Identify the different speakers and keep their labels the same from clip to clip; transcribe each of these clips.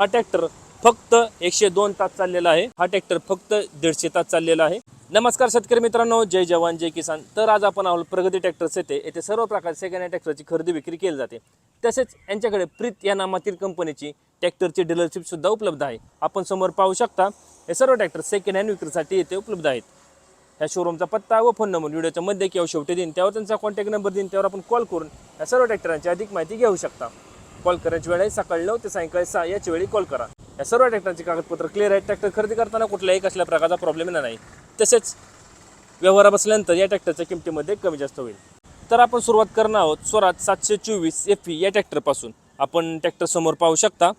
Speaker 1: हा ट्रॅक्टर फक्त एकशे दोन तास चाललेला आहे. हा ट्रॅक्टर फक्त दीडशे तास चाललेला आहे. नमस्कार शेतकरी मित्रांनो जय जवान जय किसान. तर आज आपण आहोत प्रगती ट्रॅक्टर्स येथे. येथे सर्व प्रकारचे सेकंड हँड ट्रॅक्टरची खरेदी विक्री केली जाते. तसेच यांच्याकडे प्रीत या नामातील कंपनीची ट्रॅक्टरची डीलरशिपसुद्धा उपलब्ध आहे. आपण समोर पाहू शकता हे सर्व ट्रॅक्टर सेकंड हँड विक्रीसाठी येथे उपलब्ध आहेत. ह्या शोरूमचा पत्ता व फोन नंबर व्हिडिओच्या मध्ये किंवा शेवटी देईन त्यावर त्यांचा कॉन्टॅक्ट नंबर देईन त्यावर आपण कॉल करून या सर्व ट्रॅक्टरांची अधिक माहिती घेऊ शकता. कॉल करायची वेळ आहे सकाळी नऊ ते सायंकाळी सहा याची वेळी कॉल करा. या सर्व ट्रॅक्टरची कागदपत्र क्लिअर आहेत. ट्रॅक्टर खरेदी करताना कुठल्याही कसल्या प्रकारचा प्रॉब्लेम येणार नाही. तसेच व्यवहार बसल्यानंतर या ट्रॅक्टरच्या किमतीमध्ये कमी जास्त होईल. तर आपण सुरुवात करणार आहोत स्वराज सातशे चोवीस एफ या ट्रॅक्टरपासून आपण ट्रॅक्टर समोर पाहू शकता.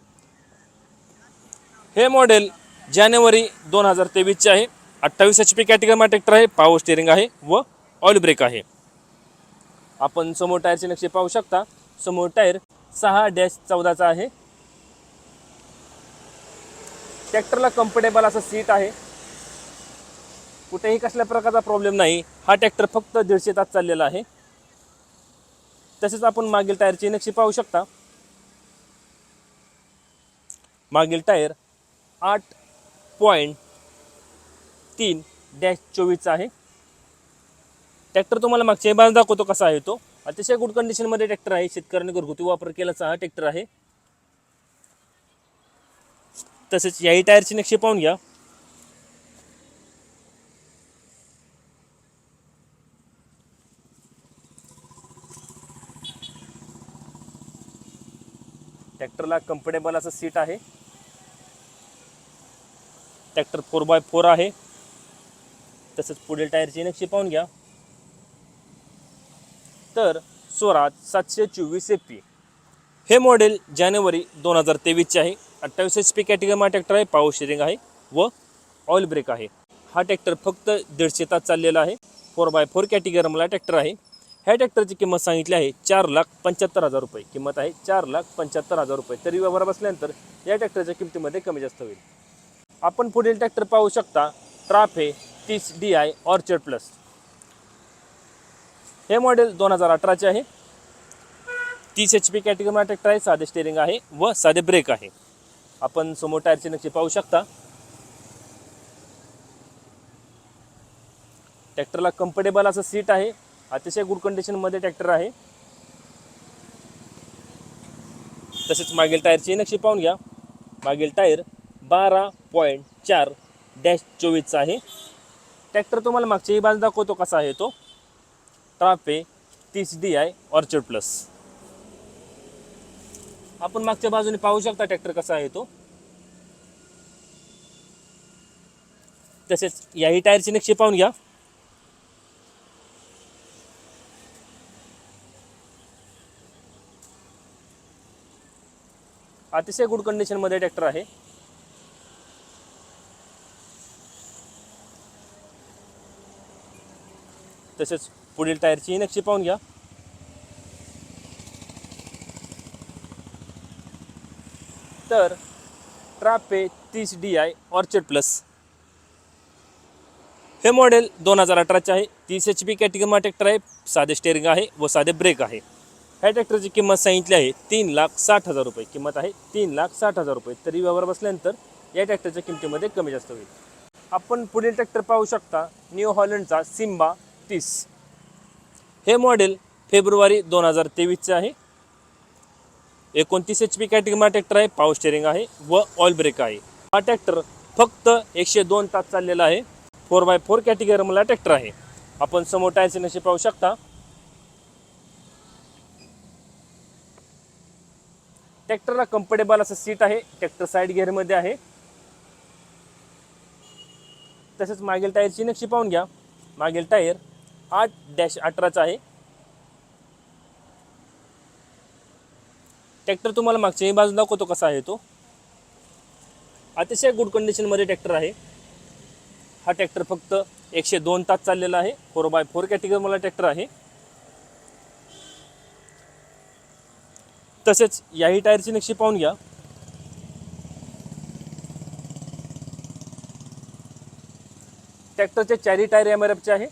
Speaker 1: हे मॉडेल जानेवारी दोन हजार तेवीसचे आहे. अठ्ठावीस एच पी कॅटेगरीमा ट्रॅक्टर आहे. पावर स्टेअरिंग आहे व ऑइल ब्रेक आहे. आपण समोर टायरचे नक्षे पाहू शकता. समोर टायर सहा डॅश चौदाचा आहे. ट्रॅक्टरला कम्फर्टेबल असं सीट आहे. कुठेही कसल्या प्रकारचा प्रॉब्लेम नाही. हा ट्रॅक्टर फक्त दीडशे तास चाललेला आहे. तसेच आपण मागील टायरची नक्षी पाहू शकता. मागील टायर आठ पॉईंट तीन डॅश चोवीसचा आहे. ट्रॅक्टर तुम्हाला मागच्या बाजू दाखवतो कसा आहे तो. अतिशय गुड कंडिशनमध्ये ट्रॅक्टर आहे. शेतकऱ्यांनी घरगुती वापर केल्याचा हा ट्रॅक्टर आहे. तसेच याही टायरची नक्षी पाहून घ्या. ट्रॅक्टरला कम्फर्टेबल असं सीट आहे. ट्रॅक्टर फोर बाय फोर आहे. तसंच पुढील टायरची नक्षी पाहून घ्या. तर स्वराज सातशे चोवीस एफ पी हे मॉडेल जानेवारी दोन हजार तेवीसचे आहे. अठ्ठावीस एच पी कॅटेगरीमा ट्रॅक्टर आहे पावर शेअरिंग आहे व ऑइल ब्रेक आहे. हा ट्रॅक्टर फक्त दीडशे तास चाललेला आहे. फोर बाय फोर कॅटेगरीमला ट्रॅक्टर आहे. ह्या ट्रॅक्टरची किंमत सांगितली आहे चार लाख पंच्याहत्तर हजार रुपये. किंमत आहे चार लाख पंच्याहत्तर हजार रुपये. तरी व्यवहार बसल्यानंतर या ट्रॅक्टरच्या किमतीमध्ये कमी जास्त होईल. आपण पुढील ट्रॅक्टर पाहू शकता. ट्राफे तीस डी आय ऑर्चर्ड प्लस हे मॉडेल दोन हजार अठराचे आहे. तीस एच पी कॅटेगरीमा ट्रॅक्टर आहे साधे स्टेअरिंग आहे व साधे ब्रेक आहे. आपण समोर टायरची नक्षी पाहू शकता. ट्रॅक्टरला कम्फर्टेबल असं सीट आहे. अतिशय गुड कंडिशनमध्ये ट्रॅक्टर आहे. तसेच मागील टायरची नक्षी पाहून घ्या. मागील टायर बारा पॉईंट चार डॅश चोवीसचा आहे. ट्रॅक्टर तुम्हाला मागच्याही बाजू दाखवतो कसा आहे तो. ट्राफे तीस डी आय ऑर्चर्ड प्लस. आपण मागच्या बाजूने पाहू शकता ट्रॅक्टर कसा आहे तो. तसेच याही टायरची नक्षी पाहून घ्या. अतिशय गुड कंडिशनमध्ये ट्रॅक्टर आहे. तसेच पुढील टायरची नक्षी पाहून घ्या. तर ट्रापे तीस डी आय ऑर्चर्ड प्लस हे मॉडेल दोन हजार अठराचे आहे. तीस एच पी कॅटेगरीमा ट्रॅक्टर आहे. साधे स्टेअरिंग आहे व साधे ब्रेक आहे. ह्या ट्रॅक्टरची किंमत सांगितली आहे. तीन लाख साठ हजार रुपये. किंमत आहे तीन लाख साठ हजार रुपये. तरी व्यवहार बसल्यानंतर या ट्रॅक्टरच्या किमतीमध्ये कमी जास्त होईल. आपण पुढील ट्रॅक्टर पाहू शकता. न्यू हॉलंडचा सिम्बा तीस. हे मॉडेल फेब्रुवारी दोन हजार तेवीसचे आहे. एकोणतीस एच पी कॅटेगरीमा ट्रॅक्टर आहे पावर स्टेअरिंग आहे व ऑइल ब्रेक आहे. हा ट्रॅक्टर फक्त एकशे दोन तास चाललेला आहे. फोर बाय फोर कॅटेगरीमधला ट्रॅक्टर आहे. आपण समोर टायचे नशे पाहू शकता. ट्रॅक्टरला कम्फर्टेबल असं सीट आहे. ट्रॅक्टर साईड गिअरमध्ये आहे. तसेच मागील टायरची नक्षी पाहून घ्या. मागील टायर आठ डॅश अठराचा आहे. ट्रॅक्टर तुम्हाला मागच्याही बाजू दाखवतो कसा आहे तो. अतिशय गुड कंडिशनमध्ये ट्रॅक्टर आहे. हा ट्रॅक्टर फक्त एकशे दोन तास चाललेला आहे. फोर बाय फोर कॅटेगरी मला ट्रॅक्टर आहे. तसेच याही टायरची नक्षी पाहून घ्या. ट्रॅक्टरचे चारही टायर एम आर एफचे आहे.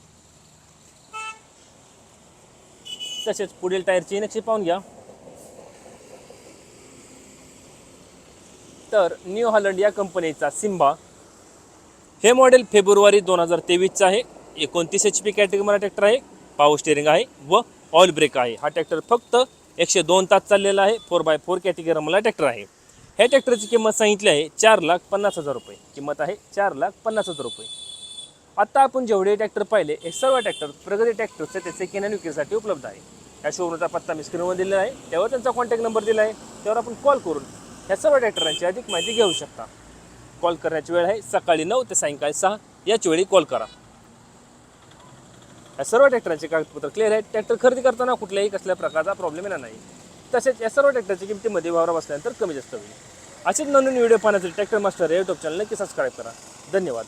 Speaker 1: तसेच पुढील टायरची नक्षी पाहून घ्या. तर न्यू हॉलंड या कंपनीचा सिम्बा. हे मॉडेल फेब्रुवारी दोन हजार तेवीसचं आहे. एकोणतीस एच पी कॅटेगरीमध्ये ट्रॅक्टर आहे. पावर स्टेअरिंग आहे व ऑइल ब्रेक आहे. हा ट्रॅक्टर फक्त एकशे दोन तास चाललेला आहे. फोर बाय फोर कॅटेगरीमधला ट्रॅक्टर आहे. ह्या ट्रॅक्टरची किंमत सांगितली आहे चार लाख पन्नास हजार रुपये. किंमत आहे चार लाख पन्नास हजार रुपये. आत्ता आपण जेवढे ट्रॅक्टर पाहिले हे सर्व ट्रॅक्टर प्रगती ट्रॅक्टरचे ते सेकंड हँड विक्रीसाठी उपलब्ध आहे. या शोरूमचा पत्ता मी स्क्रीनवर दिलेला आहे. त्यावर त्यांचा कॉन्टॅक्ट नंबर दिला आहे. त्यावर आपण कॉल करून ह्या सर्व ट्रॅक्टरांची अधिक माहिती घेऊ शकता. कॉल करण्याची वेळ आहे सकाळी नऊ ते सायंकाळी सहा. याच वेळी कॉल करा. या सर्व ट्रॅक्टरांचे कागदपत्र क्लिअर आहेत. ट्रॅक्टर खरेदी करताना कुठल्याही कसल्या प्रकारचा प्रॉब्लेम येणार नाही. तसेच या सर्व ट्रॅक्टरच्या किमतीमध्ये वावरा बसल्यानंतर कमी जास्त होईल. असेच नवीन व्हिडिओ पाहण्यासाठी ट्रॅक्टर मास्टर या युट्यूब चॅनल नक्की सबस्क्राईब करा. धन्यवाद.